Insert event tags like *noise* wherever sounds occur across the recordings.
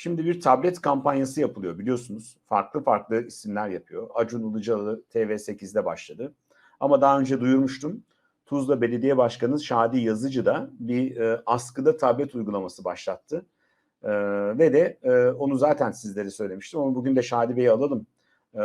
Şimdi bir tablet kampanyası yapılıyor biliyorsunuz. Farklı farklı isimler yapıyor. Acun Ilıcalı TV8'de başladı. Ama daha önce duyurmuştum. Tuzla Belediye Başkanı Şadi Yazıcı da bir e, askıda tablet uygulaması başlattı. E, ve de e, onu zaten sizlere söylemiştim ama bugün de Şadi Bey'i alalım. E,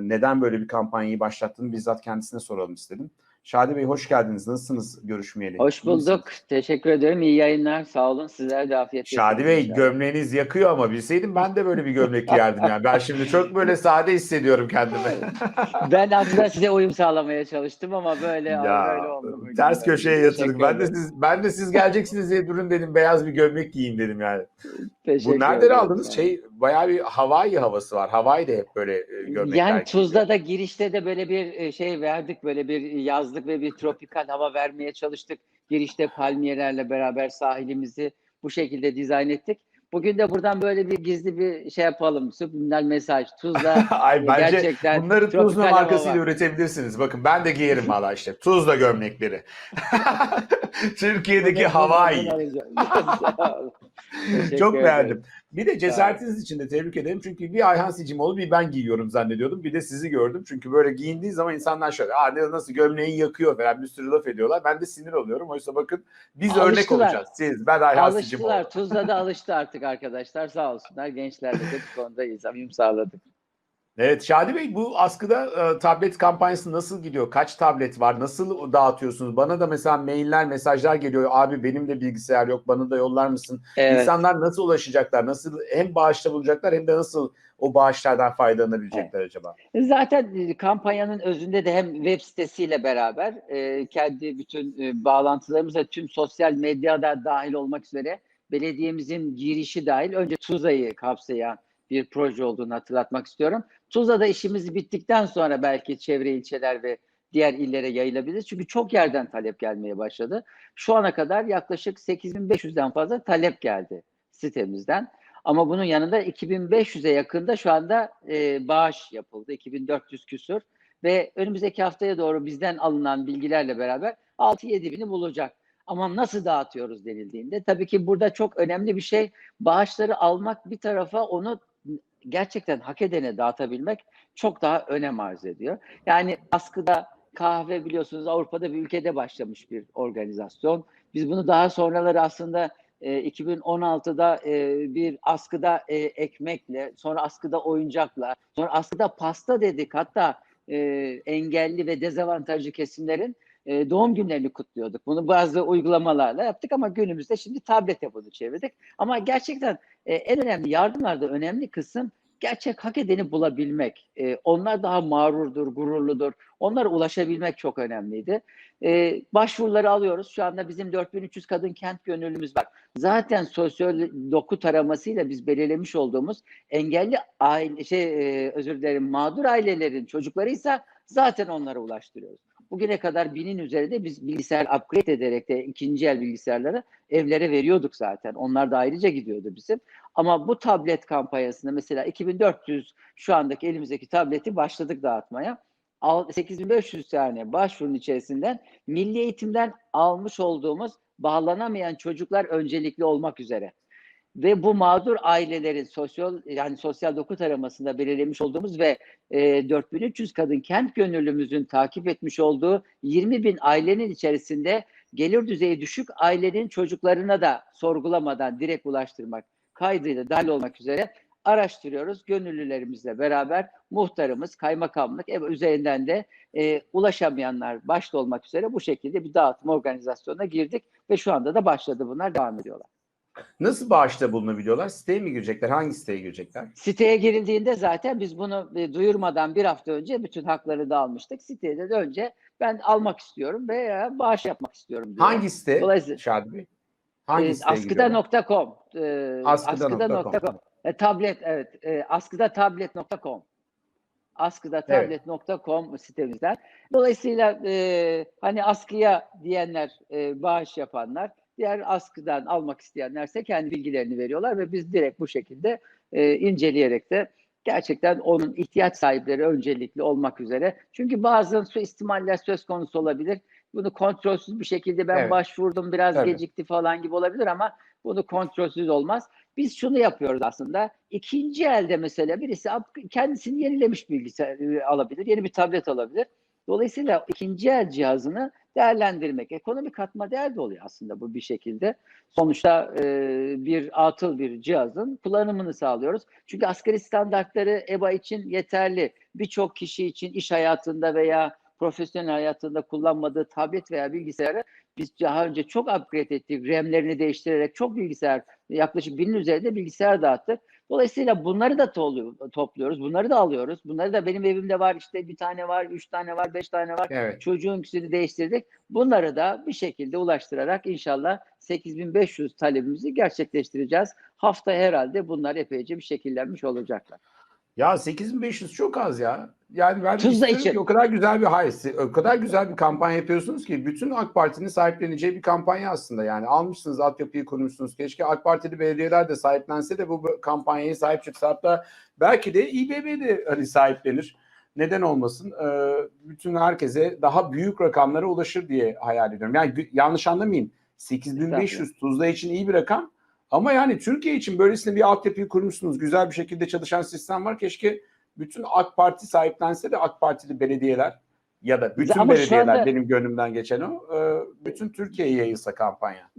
neden böyle bir kampanyayı başlattığını bizzat kendisine soralım istedim. Şadi Bey hoş geldiniz. Nasılsınız görüşmeyeli? Hoş bulduk. Teşekkür ederim. İyi yayınlar. Sağ olun. Sizlere de afiyet Şadi getirin Bey inşallah. gömleğiniz yakıyor ama bilseydim ben de böyle bir gömlek giyerdim yani. Ben şimdi çok böyle sade hissediyorum kendimi. *laughs* Ben aslında size uyum sağlamaya çalıştım ama böyle ya böyle oldu. ters köşeye yatırdık. Ben de siz ben de siz geleceksiniz diye durun dedim. Beyaz bir gömlek giyeyim dedim yani. Teşekkür Bu nereden ederim. aldınız? Şey bayağı bir Hawaii havası var. Hawaii'de hep böyle e, gömlekler. Yani. Tuzla'da girişte de böyle bir e, şey verdik. Böyle bir yazlık ve bir tropikal hava vermeye çalıştık. Girişte palmiyelerle beraber sahilimizi bu şekilde dizayn ettik. Bugün de buradan böyle bir gizli bir şey yapalım. Subliminal mesaj. Tuzla *laughs* Ay bence gerçekten bunları Tuzla markasıyla var. üretebilirsiniz. Bakın ben de giyerim valla işte. Tuzla gömlekleri. *laughs* Türkiye'deki Hawaii. *laughs* Çok ederim. beğendim. Bir de cesaretiniz için de tebrik ederim. Çünkü bir Ayhan Sicimoğlu bir ben giyiyorum zannediyordum. Bir de sizi gördüm. Çünkü böyle giyindiği zaman insanlar şöyle Aa, ne- nasıl gömleği yakıyor falan bir sürü laf ediyorlar. Ben de sinir oluyorum. Oysa bakın biz örnek Alıştılar. olacağız. Siz, ben Ayhan Sicimoğlu. Alıştılar. Tuzla da alıştı artık arkadaşlar. Sağ olsunlar. Gençlerle de bu konuda uyum sağladık. Evet Şadi Bey bu askıda e, tablet kampanyası nasıl gidiyor? Kaç tablet var? Nasıl dağıtıyorsunuz? Bana da mesela mailler, mesajlar geliyor. Abi benim de bilgisayar yok. Bana da yollar mısın? Evet. İnsanlar nasıl ulaşacaklar? Nasıl hem bağışta bulacaklar hem de nasıl o bağışlardan faydalanabilecekler acaba? Zaten e, kampanyanın özünde de hem web sitesiyle beraber e, kendi bütün e, bağlantılarımızla tüm sosyal medyada dahil olmak üzere belediyemizin girişi dahil önce Tuzla'yı kapsayan bir proje olduğunu hatırlatmak istiyorum. Tuzla'da işimiz bittikten sonra belki çevre ilçeler ve diğer illere yayılabilir. Çünkü çok yerden talep gelmeye başladı. Şu ana kadar yaklaşık 8500'den fazla talep geldi sitemizden. Ama bunun yanında 2500'e yakında şu anda e, bağış yapıldı. 2400 küsur ve önümüzdeki haftaya doğru bizden alınan bilgilerle beraber 6-7 bini bulacak. Ama nasıl dağıtıyoruz denildiğinde tabii ki burada çok önemli bir şey bağışları almak bir tarafa onu gerçekten hak edene dağıtabilmek çok daha önem arz ediyor. Yani askıda kahve biliyorsunuz Avrupa'da bir ülkede başlamış bir organizasyon. Biz bunu daha sonraları aslında e, 2016'da e, bir askıda e, ekmekle, sonra askıda oyuncakla, sonra askıda pasta dedik. Hatta e, engelli ve dezavantajlı kesimlerin e, doğum günlerini kutluyorduk. Bunu bazı uygulamalarla yaptık ama günümüzde şimdi tablete bunu çevirdik. Ama gerçekten e, en önemli yardımlarda önemli kısım gerçek hak edeni bulabilmek. E, onlar daha mağrurdur, gururludur. Onlara ulaşabilmek çok önemliydi. E, başvuruları alıyoruz. Şu anda bizim 4300 kadın kent gönüllümüz var. Zaten sosyal doku taramasıyla biz belirlemiş olduğumuz engelli aile şey e, özür dilerim mağdur ailelerin çocukları ise zaten onlara ulaştırıyoruz. Bugüne kadar binin üzerinde biz bilgisayar upgrade ederek de ikinci el bilgisayarları evlere veriyorduk zaten. Onlar da ayrıca gidiyordu bizim. Ama bu tablet kampanyasında mesela 2400 şu andaki elimizdeki tableti başladık dağıtmaya. Al- 8500 tane başvurunun içerisinden milli eğitimden almış olduğumuz bağlanamayan çocuklar öncelikli olmak üzere ve bu mağdur ailelerin sosyal yani sosyal doku taramasında belirlemiş olduğumuz ve e, 4300 kadın kent gönüllümüzün takip etmiş olduğu 20 bin ailenin içerisinde gelir düzeyi düşük ailenin çocuklarına da sorgulamadan direkt ulaştırmak kaydıyla dahil olmak üzere araştırıyoruz. Gönüllülerimizle beraber muhtarımız, kaymakamlık ev üzerinden de e, ulaşamayanlar başta olmak üzere bu şekilde bir dağıtım organizasyonuna girdik ve şu anda da başladı bunlar devam ediyorlar. Nasıl bağışta bulunabiliyorlar? Siteye mi girecekler? Hangi siteye girecekler? Siteye girildiğinde zaten biz bunu e, duyurmadan bir hafta önce bütün hakları da almıştık. Siteye de önce ben almak istiyorum veya bağış yapmak istiyorum diyor. Hangi site? Dolayısıyla- Şadi Bey. Hangi E, askıda.com e, Askıda.com. askıda.com e, tablet evet e, askıdatablet.com askıdatablet.com sitemizden. Dolayısıyla e, hani askıya diyenler e, bağış yapanlar diğer askıdan almak isteyenlerse kendi bilgilerini veriyorlar ve biz direkt bu şekilde e, inceleyerek de gerçekten onun ihtiyaç sahipleri öncelikli olmak üzere. Çünkü bazen suistimaller söz konusu olabilir. Bunu kontrolsüz bir şekilde ben Evet. başvurdum biraz Tabii. gecikti falan gibi olabilir ama bunu kontrolsüz olmaz. biz şunu yapıyoruz aslında. İkinci elde mesela birisi kendisini yenilemiş bilgisayar e, alabilir, yeni bir tablet alabilir. Dolayısıyla ikinci el cihazını değerlendirmek, ekonomik katma değer de oluyor aslında bu bir şekilde. Sonuçta e, bir atıl bir cihazın kullanımını sağlıyoruz. Çünkü asgari standartları EBA için yeterli. Birçok kişi için iş hayatında veya profesyonel hayatında kullanmadığı tablet veya bilgisayarı biz daha önce çok upgrade ettik. RAM'lerini değiştirerek çok bilgisayar, yaklaşık binin üzerinde bilgisayar dağıttık. Dolayısıyla bunları da tolu- topluyoruz, bunları da alıyoruz. Bunları da benim evimde var, işte bir tane var, üç tane var, beş tane var. Evet. Çocuğunkisini değiştirdik. Bunları da bir şekilde ulaştırarak inşallah 8500 talebimizi gerçekleştireceğiz. Hafta herhalde bunlar epeyce bir şekillenmiş olacaklar. Ya 8500 çok az ya. Yani ben Tuzla için. ki o kadar güzel bir hayır, o kadar güzel bir kampanya yapıyorsunuz ki bütün AK Parti'nin sahipleneceği bir kampanya aslında. Yani almışsınız altyapıyı kurmuşsunuz. Keşke AK Partili belediyeler de sahiplense de bu kampanyayı sahip çıksa. Hatta belki de İBB de hani sahiplenir. Neden olmasın? Ee, bütün herkese daha büyük rakamlara ulaşır diye hayal ediyorum. Yani yanlış anlamayın. 8500 Tuzla için iyi bir rakam. Ama yani Türkiye için böylesine bir altyapıyı kurmuşsunuz. Güzel bir şekilde çalışan sistem var. Keşke bütün AK Parti sahiplense de AK Partili belediyeler ya da bütün Ama belediyeler anda- benim gönlümden geçen o. e, Bütün Türkiye'ye yayılsa kampanya.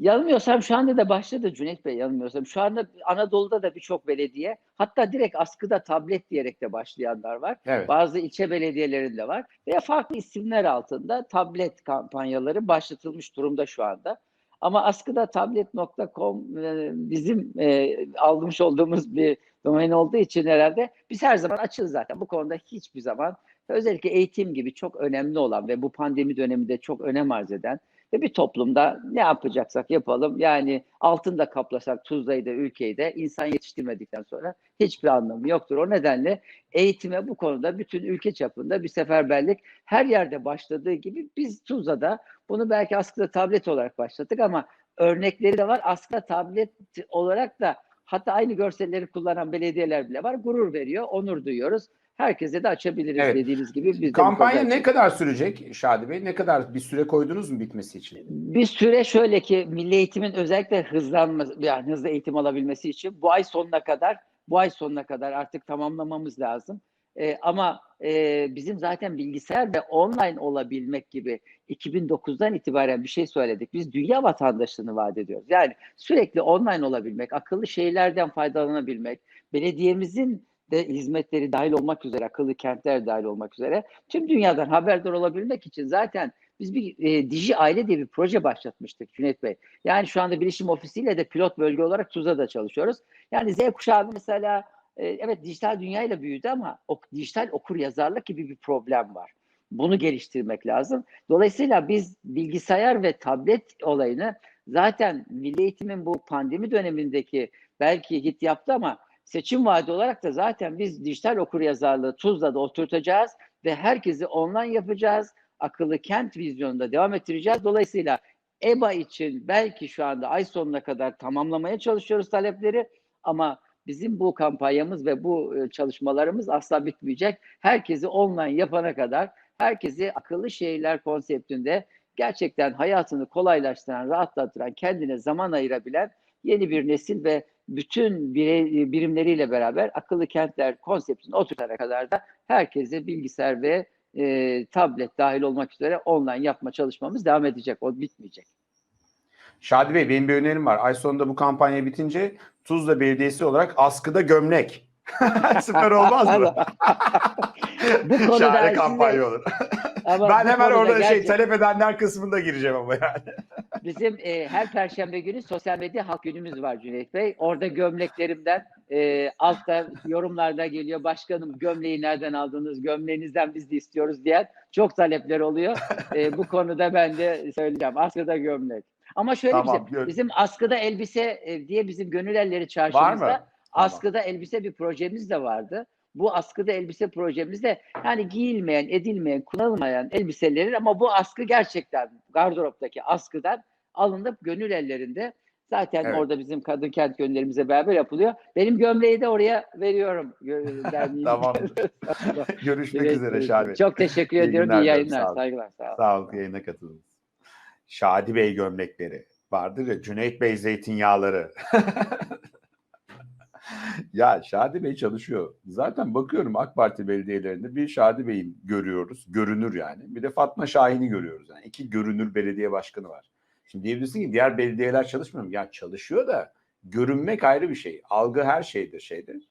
Yanılmıyorsam şu anda da başladı Cüneyt Bey yanılmıyorsam. Şu anda Anadolu'da da birçok belediye hatta direkt askıda tablet diyerek de başlayanlar var. Evet. Bazı ilçe belediyelerinde var. Veya farklı isimler altında tablet kampanyaları başlatılmış durumda şu anda. Ama askıda tablet.com e, bizim e, almış olduğumuz bir domain olduğu için herhalde biz her zaman açığız zaten. Bu konuda hiçbir zaman özellikle eğitim gibi çok önemli olan ve bu pandemi döneminde çok önem arz eden ve bir toplumda ne yapacaksak yapalım. Yani altın da kaplasak Tuzla'yı da ülkeyi de insan yetiştirmedikten sonra hiçbir anlamı yoktur. O nedenle eğitime bu konuda bütün ülke çapında bir seferberlik her yerde başladığı gibi biz Tuzla'da bunu belki askıda tablet olarak başlattık ama örnekleri de var. Askıda tablet olarak da hatta aynı görselleri kullanan belediyeler bile var. Gurur veriyor, onur duyuyoruz. Herkese de açabiliriz Evet. dediğiniz gibi. Biz Kampanya ne kadar sürecek Şadi Bey? Ne kadar bir süre koydunuz mu bitmesi için? Bir süre şöyle ki milli eğitimin özellikle hızlanması yani hızlı eğitim alabilmesi için bu ay sonuna kadar bu ay sonuna kadar artık tamamlamamız lazım. Ee, ama e, bizim zaten bilgisayar ve online olabilmek gibi 2009'dan itibaren bir şey söyledik. Biz dünya vatandaşlığını vaat ediyoruz. Yani sürekli online olabilmek, akıllı şehirlerden faydalanabilmek, belediyemizin de hizmetleri dahil olmak üzere, akıllı kentler dahil olmak üzere tüm dünyadan haberdar olabilmek için zaten biz bir e, Diji Aile diye bir proje başlatmıştık Cüneyt Bey. Yani şu anda bilişim ofisiyle de pilot bölge olarak Tuzla'da çalışıyoruz. Yani Z kuşağı mesela e, evet dijital dünyayla büyüdü ama o, dijital okur yazarlık gibi bir problem var. Bunu geliştirmek lazım. Dolayısıyla biz bilgisayar ve tablet olayını zaten milli eğitimin bu pandemi dönemindeki belki git yaptı ama seçim vaadi olarak da zaten biz dijital okur yazarlığı Tuzla'da oturtacağız ve herkesi online yapacağız akıllı kent vizyonunda devam ettireceğiz. Dolayısıyla EBA için belki şu anda ay sonuna kadar tamamlamaya çalışıyoruz talepleri ama bizim bu kampanyamız ve bu e, çalışmalarımız asla bitmeyecek. Herkesi online yapana kadar herkesi akıllı şehirler konseptinde gerçekten hayatını kolaylaştıran, rahatlatıran, kendine zaman ayırabilen yeni bir nesil ve bütün birey, birimleriyle beraber akıllı kentler konseptini oturtana kadar da herkese bilgisayar ve e, tablet dahil olmak üzere online yapma çalışmamız devam edecek. O bitmeyecek. Şadi Bey benim bir önerim var. Ay sonunda bu kampanya bitince Tuzla Belediyesi olarak askıda gömlek. *laughs* Süper olmaz mı? *laughs* bu konuda Şahane kampanya olur. ben hemen orada şey gerçek- talep edenler kısmında gireceğim ama yani. Bizim e, her perşembe günü sosyal medya halk günümüz var Cüneyt Bey. Orada gömleklerimden e, altta yorumlarda geliyor. Başkanım gömleği nereden aldınız? Gömleğinizden biz de istiyoruz diyen çok talepler oluyor. E, bu konuda ben de söyleyeceğim. Askıda gömlek. Ama şöyle Tamam, bizim, gö- bizim askıda elbise e, diye bizim gönül elleri çarşımızda mı? askıda elbise bir projemiz de vardı. Bu askıda elbise projemizde yani giyilmeyen, edilmeyen, kullanılmayan elbiselerin ama bu askı gerçekten gardıroptaki askıdan alınıp gönül ellerinde zaten Evet. orada bizim kadın kent gönüllerimize beraber yapılıyor. Benim gömleği de oraya veriyorum. *laughs* Tamamdır. *laughs* Görüşmek Evet, üzere Bey. Çok teşekkür İyi ediyorum. İyi. Sağ yayınlar. olun. Saygılar. Sağ olun. Sağ olun yayına katıldınız. Şadi Bey gömlekleri vardır ya Cüneyt Bey zeytinyağları. *laughs* ya Şadi Bey çalışıyor. Zaten bakıyorum AK Parti belediyelerinde bir Şadi Bey'i görüyoruz. Görünür yani. Bir de Fatma Şahin'i görüyoruz. Yani iki görünür belediye başkanı var. Şimdi diyebilirsin ki diğer belediyeler çalışmıyor mu? Ya çalışıyor da görünmek ayrı bir şey. Algı her şeydir şeydir.